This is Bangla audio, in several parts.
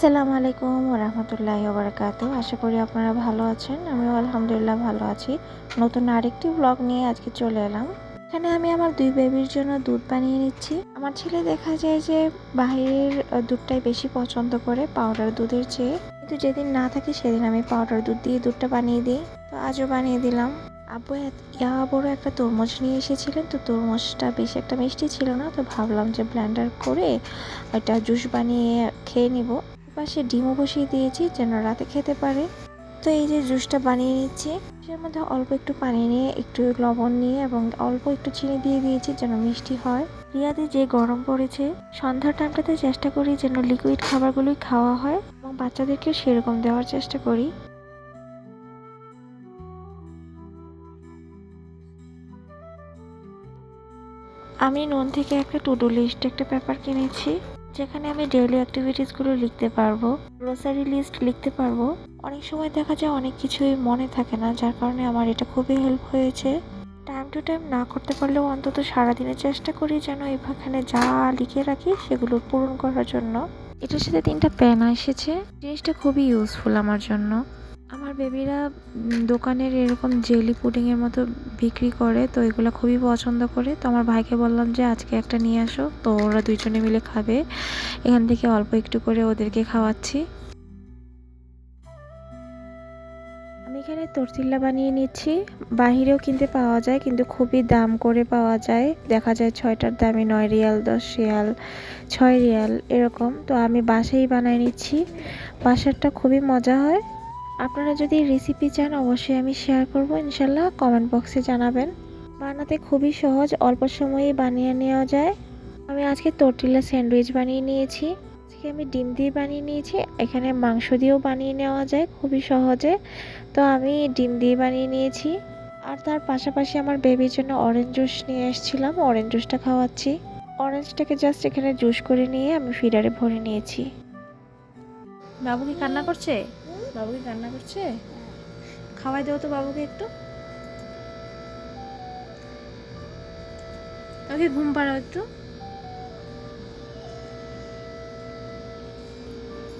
আসসালামু আলাইকুম রহমতুল্লাহ বারাকাতু আশা করি আপনারা ভালো আছেন। আমিও আলহামদুলিল্লাহ ভালো আছি। নতুন আরেকটি ব্লগ নিয়ে আজকে চলে এলাম। এখানে আমি আমার দুই বেবির জন্য দুধ বানিয়ে নিচ্ছি। আমার ছেলে দেখা যায় যে বাহিরের দুধটাই বেশি পছন্দ করে পাউডার দুধের চেয়ে। কিন্তু যেদিন না থাকে সেদিন আমি পাউডার দুধ দিয়ে দুধটা বানিয়ে দিই। তো আজও বানিয়ে দিলাম। আব্বু ইয়া বড় একটা তরমুজ নিয়ে এসেছিলেন। তো তরমুজটা বেশি একটা মিষ্টি ছিল না। তো ভাবলাম যে ব্লেন্ডার করে একটা জুস বানিয়ে খেয়ে নিব। পাশে ডিমও বসিয়ে দিয়েছি, যেন রাতে খেতে পারে। তো এই যে জুসটা বানিয়ে নিচ্ছি এর মধ্যে অল্প একটু পানি নিয়ে, একটু লবণ নিয়ে এবং অল্প একটু চিনি দিয়ে দিয়েছি যেন মিষ্টি হয়। রিয়াদে যে গরম পড়েছে, সন্ধ্যার টাইমটাতে চেষ্টা করি যেন লিকুইড খাবারগুলোই খাওয়া হয় এবং বাচ্চাদেরকেও সেরকম দেওয়ার চেষ্টা করি। আমি নুন থেকে একটা টু ডু লিস্ট একটা পেপার কিনেছি। যেখানে আমি ডেইলি অ্যাক্টিভিটিসগুলো লিখতে পারব গ্রোসারি লিস্ট লিখতে পারব। অনেক সময় দেখা যায় অনেক কিছুই মনে থাকে না, যার কারণে আমার এটা খুবই হেল্প হয়েছে। টাইম টু টাইম না করতে পারলেও অন্তত সারাদিনের চেষ্টা করি যেন এখানে যা লিখে রাখি সেগুলো পূরণ করার জন্য। এটার সাথে তিনটা পেন এসেছে। জিনিসটা খুবই ইউজফুল আমার জন্য। আমার বেবিরা দোকানের এরকম জেলি পুডিং এর মতো বিক্রি করে, তো এগুলো খুবই পছন্দ করে। তো আমার ভাইকে বললাম যে, আজকে একটা নিয়ে আসো। তো ওরা দুইজনে মিলে খাবে। এখান থেকে অল্প একটু করে ওদেরকে খাওয়াচ্ছি। আমি এখানে তরতিল্লা বানিয়ে নিচ্ছি। বাহিরেও কিনতে পাওয়া যায়, কিন্তু খুবই দাম করে পাওয়া যায়। দেখা যায় ছয়টার দামে নয় রিয়াল, দশ রিয়াল, ছয় রিয়াল, এরকম। তো আমি বাসায় বানিয়ে নিচ্ছি। বাসারটা খুবই মজা হয়। আপনারা যদি রেসিপি চান, অবশ্যই আমি শেয়ার করব। ইনশাল্লাহ কমেন্ট বক্সে জানাবেন। বানাতে খুবই সহজ, অল্প সময়েই বানিয়ে নেওয়া যায়। আমি আজকে টর্টিলা স্যান্ডউইচ বানিয়ে নিয়েছি। আজকে আমি ডিম দিয়ে বানিয়ে নিয়েছি। এখানে মাংস দিয়েও বানিয়ে নেওয়া যায় খুবই সহজে। তো আমি ডিম দিয়ে বানিয়ে নিয়েছি। আর তার পাশাপাশি আমার বেবির জন্য অরেঞ্জ জুস নিয়ে এসেছিলাম। অরেঞ্জ জুসটা খাওয়াচ্ছি। অরেঞ্জটাকে জাস্ট এখানে জুস করে নিয়ে আমি ফিডারে ভরে নিয়েছি। বাবু কি কান্না করছে? বাবু কি কান্না করছে? খাওয়াই দেবো তো বাবুকে একটু। ওকে ঘুম পাড়াও একটু।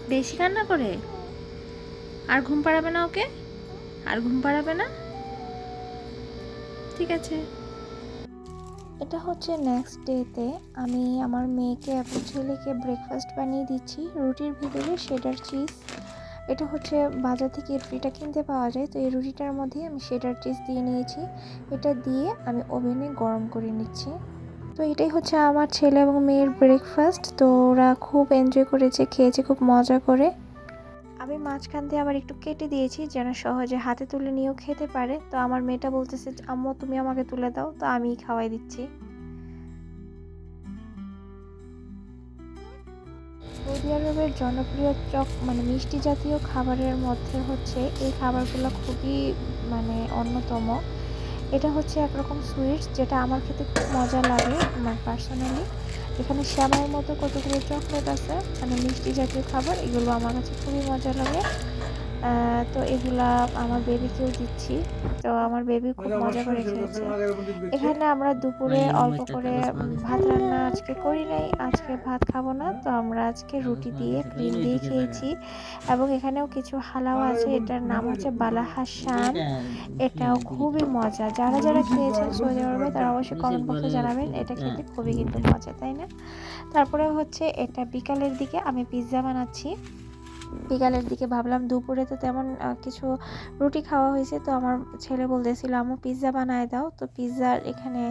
বেশি কান্না করে? আর ঘুম পাড়াবে না ওকে? আর ঘুম পাড়াবে না? ঠিক আছে। এটা হচ্ছে নেক্সট ডেতে আমি আমার মেয়েকে এবং ছেলেকে ব্রেকফাস্ট বানিয়ে দিচ্ছি। রুটির ভিতরে শেডার চিজ এটা হচ্ছে বাজার থেকে এই রুটিটা কিনতে পাওয়া যায়। তো এই রুটিটার মধ্যে আমি শেডার চিজ দিয়ে নিয়েছি। এটা দিয়ে আমি ওভেনে গরম করে নিচ্ছি। তো এটাই হচ্ছে আমার ছেলে এবং মেয়ের ব্রেকফাস্ট তো ওরা খুব এনজয় করেছে, খেয়েছে, খুব মজা করে। আমি মাঝখান দিয়ে আবার একটু কেটে দিয়েছি, যেন সহজে হাতে তুলে নিয়েও খেতে পারে। তো আমার মেয়েটা বলতেছে আম্মু, তুমি আমাকে তুলে দাও। তো আমিই খাওয়াই দিচ্ছি। সৌদি আরবের জনপ্রিয় চক মানে মিষ্টি জাতীয় খাবারের মধ্যে হচ্ছে এই খাবারগুলো খুবই মানে অন্যতম। এটা হচ্ছে একরকম সুইটস, যেটা আমার খেতে খুব মজা লাগে, আমার পার্সোনালি। এখানে শ্যামের মতো কতগুলো চকলেট আছে মানে মিষ্টি জাতীয় খাবার, এগুলো আমার কাছে খুবই মজা লাগে। তো এগুলা আমার বেবিকেও দিচ্ছি। তো আমার বেবি খুব মজা করে খেয়েছে। এখানে আমরা দুপুরে অল্প করে ভাত রান্না আজকে করি নাই আজকে ভাত খাব না। তো আমরা আজকে রুটি দিয়ে ক্রিম দিয়ে খেয়েছি। এবং এখানেও কিছু হালাও আছে এটার নাম হচ্ছে বালাহাসান। এটাও খুবই মজা। যারা যারা খেয়েছেন সৌদি আরবে তারা অবশ্যই কমেন্ট বক্সে জানাবেন এটা খেতে খুবই কিন্তু মজা তাই না? তারপরে হচ্ছে এটা বিকালের দিকে আমি পিৎজা বানাচ্ছি। বিকালের দিকে ভাবলাম, দুপুরে তো তেমন কিছু রুটি খাওয়া হয়েছে। তো আমার ছেলে বলতেছিল আমু পিৎজা বানায় দাও। তো পিৎজার এখানে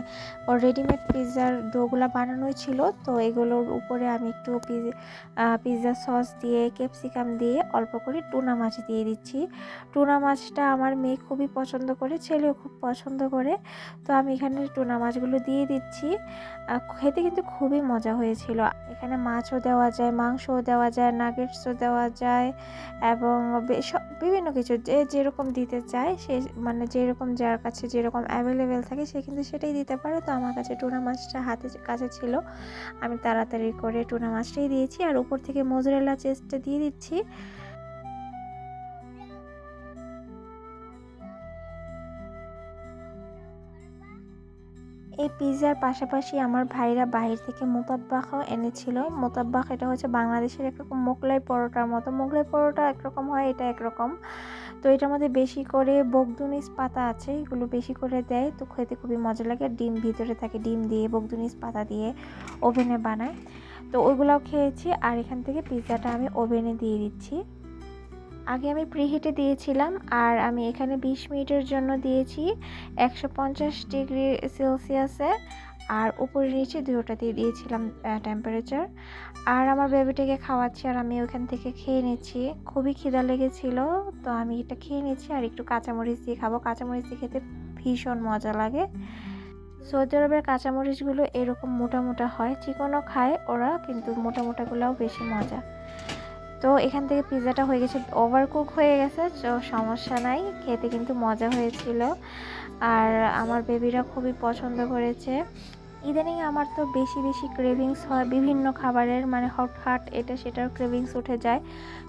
রেডিমেড পিৎজার ডোগুলা বানানোই ছিল। তো এগুলোর উপরে আমি একটু পিৎজা সস দিয়ে ক্যাপসিকাম দিয়ে অল্প করে টুনা মাছ দিয়ে দিচ্ছি। টুনা মাছটা আমার মেয়ে খুবই পছন্দ করে, ছেলেও খুব পছন্দ করে। তো আমি এখানে টুনা মাছগুলো দিয়ে দিচ্ছি। খেতে কিন্তু খুবই মজা হয়েছিল। এখানে মাছও দেওয়া যায়, মাংসও দেওয়া যায় নাগেটসও দেওয়া যায়। এবং বে- বিভিন্ন কিছু যে যেরকম দিতে চায় সে মানে যেরকম যার কাছে যেরকম অ্যাভেলেবেল থাকে সে কিন্তু সেটাই দিতে পারে। তো আমার কাছে টুনা মাছটা হাতে কাছে ছিল, আমি তাড়াতাড়ি করে টুনা মাছটাই দিয়েছি। আর উপর থেকে মজুরেলা চেস্টটা দিয়ে দিচ্ছি। এই পিৎজার পাশাপাশি আমার ভাইরা বাহির থেকে মোতাব্বাকও এনেছিল। মোতাব্বাক এটা হচ্ছে বাংলাদেশের একরকম মোগলাই পরোটার মতো। মোগলাই পরোটা একরকম হয়, এটা একরকম। তো এটার মধ্যে বেশি করে বকদুনিস পাতা আছে, এগুলো বেশি করে দেয়। তো খেতে খুবই মজা লাগে। ডিম ভিতরে থাকে, ডিম দিয়ে বকদুনিস পাতা দিয়ে ওভেনে বানায়। তো ওইগুলাও খেয়েছি। আর এখান থেকে পিৎজাটা আমি ওভেনে দিয়ে দিচ্ছি। আগে আমি প্রিহিটে দিয়েছিলাম আর আমি এখানে বিশ মিনিটের জন্য দিয়েছি একশো পঞ্চাশ ডিগ্রি সেলসিয়াসে আর উপরে নিচে দুটোতেই দিয়েছিলাম টেম্পারেচার আর আমার বেবিটাকে খাওয়াচ্ছি আর আমি ওখান থেকে খেয়ে নিচ্ছি। খুবই খিদা লেগেছিল, তো আমি এটা খেয়ে নিচ্ছি আর একটু কাঁচামরিচ দিয়ে খাব। কাঁচামরিচ দিয়ে খেতে ভীষণ মজা লাগে। সৌদি আরবের কাঁচামরিচগুলো এরকম মোটা মোটা হয়, চিকনও খায় ওরা, কিন্তু মোটা মোটাগুলোও বেশি মজা। তো এখান থেকে পিৎজাটা হয়ে গেছে ওভারকুক হয়ে গেছে, তো সমস্যা নাই, খেতে কিন্তু মজা হয়েছিল। আর আমার বেবিরা খুবই পছন্দ করেছে। ইদানিং আমার তো বেশি বেশি ক্রেভিংস হয় বিভিন্ন খাবারের মানে হটহাট এটা সেটার ক্রেভিংস উঠে যায়।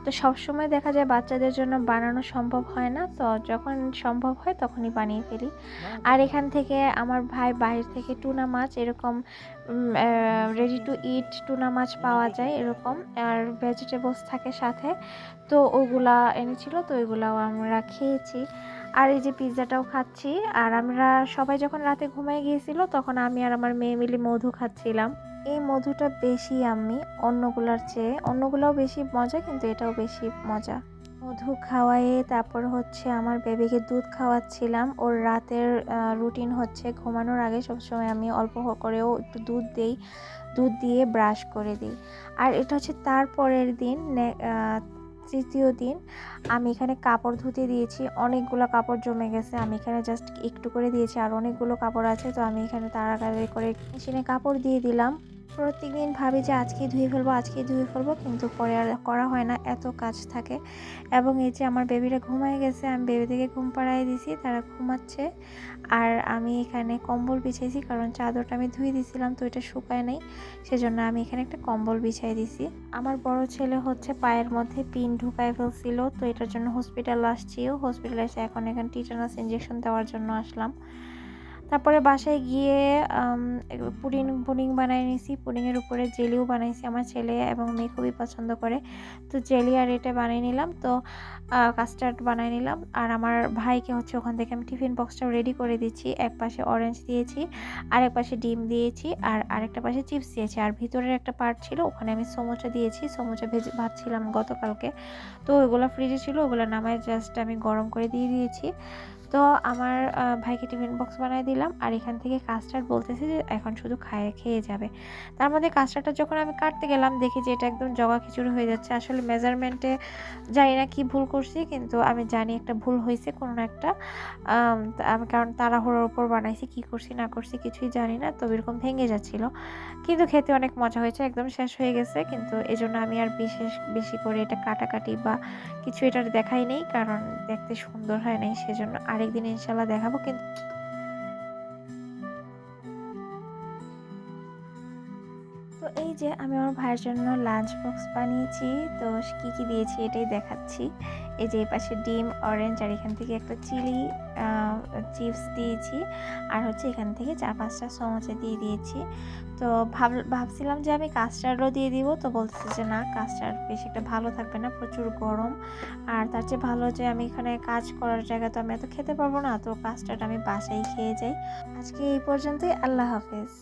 তো সবসময় দেখা যায় বাচ্চাদের জন্য বানানো সম্ভব হয় না তো যখন সম্ভব হয় তখনই বানিয়ে ফেলি। আর এখান থেকে আমার ভাই বাইরে থেকে টুনা মাছ এরকম রেডি টু ইট টুনা মাছ পাওয়া যায় এরকম আর ভেজিটেবলস থাকে সাথে তো ওগুলা এনেছিল তো ওইগুলাও আমরা খেয়েছি। আর এই যে পিৎজাটাও খাচ্ছি। আর আমরা সবাই যখন রাতে ঘুমায় গিয়েছিল, তখন আমি আর আমার মেয়ে মিলে মধু খাচ্ছিলাম। এই মধুটা বেশি আমি, অন্যগুলার চেয়ে। অন্যগুলাও বেশি মজা, কিন্তু এটাও বেশি মজা। মধু খাওয়ায়ে তারপর হচ্ছে আমার বেবিকে দুধ খাওয়াচ্ছিলাম। ওর রাতের রুটিন হচ্ছে ঘুমানোর আগে সবসময় আমি অল্প করেও একটু দুধ দেই। দুধ দিয়ে ব্রাশ করে দিই। আর এটা হচ্ছে তারপরের দিন তৃতীয় দিন আমি এখানে কাপড় ধুতে দিয়েছি। অনেকগুলো কাপড় জমে গেছে। আমি এখানে জাস্ট একটু করে দিয়েছি আর অনেকগুলো কাপড় আছে। তো আমি এখানে তাড়াতাড়ি করে মেশিনে কাপড় দিয়ে দিলাম। প্রত্যেকদিন ভাবি যে আজকেই ধুয়ে ফেলব আজকেই ধুয়ে ফেলব, কিন্তু পরে আর করা হয় না, এত কাজ থাকে। এবং এই যে আমার বেবিরা ঘুমায় গেছে, আমি বেবি থেকে ঘুম পাড়াই দিছি, তারা ঘুমাচ্ছে। আর আমি এখানে কম্বল বিছাইছি, কারণ চাদরটা আমি ধুয়ে দিয়েছিলাম তো এটা শুকায় নাই। সেজন্য আমি এখানে একটা কম্বল বিছাই দিছি। আমার বড় ছেলে হচ্ছে পায়ের মধ্যে পিন ঢুকায় ফেলছিল, তো এটার জন্য হসপিটাল আসছিও। হসপিটালে এসে এখন এখানে টিটানাস ইঞ্জেকশন দেওয়ার জন্য আসলাম। তারপরে বাসায় গিয়ে পুডিং পুডিং বানাই নিয়েছি পুডিংয়ের উপরে জেলিও বানাইছি আমার ছেলে এবং মেয়ে খুবই পছন্দ করে। তো জেলি আর এটা বানিয়ে নিলাম। তো কাস্টার্ড বানাই নিলাম। আর আমার ভাইকে হচ্ছে ওখান থেকে আমি টিফিন বক্সটাও রেডি করে দিচ্ছি। এক পাশে অরেঞ্জ দিয়েছি আর এক পাশে ডিম দিয়েছি, আর আরেকটা পাশে চিপস দিয়েছি। আর ভিতরের একটা পার্ট ছিল, ওখানে আমি সমোচা দিয়েছি। সমোচা ভেজে ভাবছিলাম গতকালকে। তো ওইগুলো ফ্রিজে ছিল, ওগুলো নামায় জাস্ট আমি গরম করে দিয়ে দিয়েছি। তো আমার ভাইকে টিফিন বক্স বানিয়ে দিলাম আর এখান থেকে কাস্টার্ড বলতেছে যে এখন শুধু খায়, খেয়ে যাবে। তার মধ্যে কাস্টার্ডটা যখন আমি কাটতে গেলাম, দেখি যে এটা একদম জগা খিচুড়ি হয়ে যাচ্ছে। আসলে মেজারমেন্টে জানি না কি ভুল করছি, কিন্তু আমি জানি একটা ভুল হয়েছে কোনো একটা। আমি কারণ তাড়াহুড়োর ওপর বানাইছি, কি করছি, না করছি কিছুই জানি না তো এরকম ভেঙে যাচ্ছিল। কিন্তু খেতে অনেক মজা হয়েছে, একদম শেষ হয়ে গেছে। কিন্তু এজন্য আমি আর বিশেষ, বেশি করে এটা কাটাকাটি বা কিছু এটার দেখাই নেই, কারণ দেখতে সুন্দর হয় নাই, সেজন্য আরেকদিন ইনশাল্লাহ দেখাবো, কিন্তু তো এই যে আমি আমার ভাইয়ের জন্য লাঞ্চ বক্স বানিয়েছি, তো কি কি দিয়েছি এটাই দেখাচ্ছি। এই যে পাশে ডিম অরেঞ্জ আর এখান থেকে একটা চিলি চিপস দিয়েছি। আর হচ্ছে এখান থেকে চার পাঁচটা সমোচা দিয়ে দিয়েছি। তো ভাব, ভাবছিলাম যে আমি কাস্টার্ডও দিয়ে দিব, তো বলতেছে যে না, কাস্টার্ড বেশি একটা ভালো থাকবে না, প্রচুর গরম। আর তার চেয়ে ভালো যে আমি এখানে কাজ করার জায়গা তো আমি এত খেতে পারব না, তো কাস্টার্ড আমি বাসায় খেয়ে যাই। আজকে এই পর্যন্তই, আল্লাহ হাফেজ।